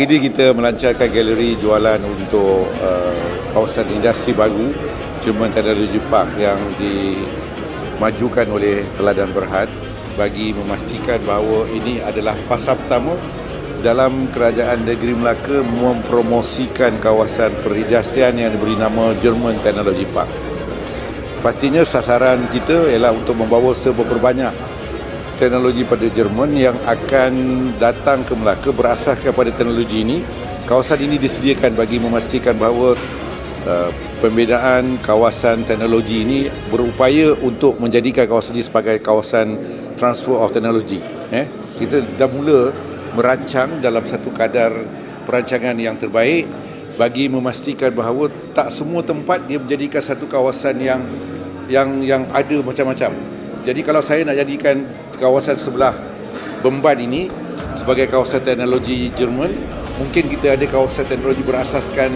Hari ini kita melancarkan galeri jualan untuk uh, kawasan industri baru Jerman Technology Park yang dimajukan oleh Teladan Berhad bagi memastikan bahawa ini adalah fasa pertama dalam kerajaan negeri Melaka mempromosikan kawasan perindustrian yang diberi nama German Technology Park. Pastinya sasaran kita ialah untuk membawa seberbanyak teknologi pada Jerman yang akan datang ke Melaka berasaskan pada teknologi ini. Kawasan ini disediakan bagi memastikan bahawa uh, pembinaan kawasan teknologi ini berupaya untuk menjadikan kawasan ini sebagai kawasan transfer of technology. Eh? Kita dah mula merancang dalam satu kadar perancangan yang terbaik bagi memastikan bahawa tak semua tempat dia menjadikan satu kawasan yang yang yang ada macam-macam. Jadi kalau saya nak jadikan kawasan sebelah Bemban ini sebagai kawasan teknologi Jerman, mungkin kita ada kawasan teknologi berasaskan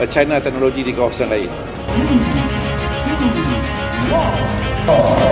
uh, China teknologi di kawasan lain. Oh.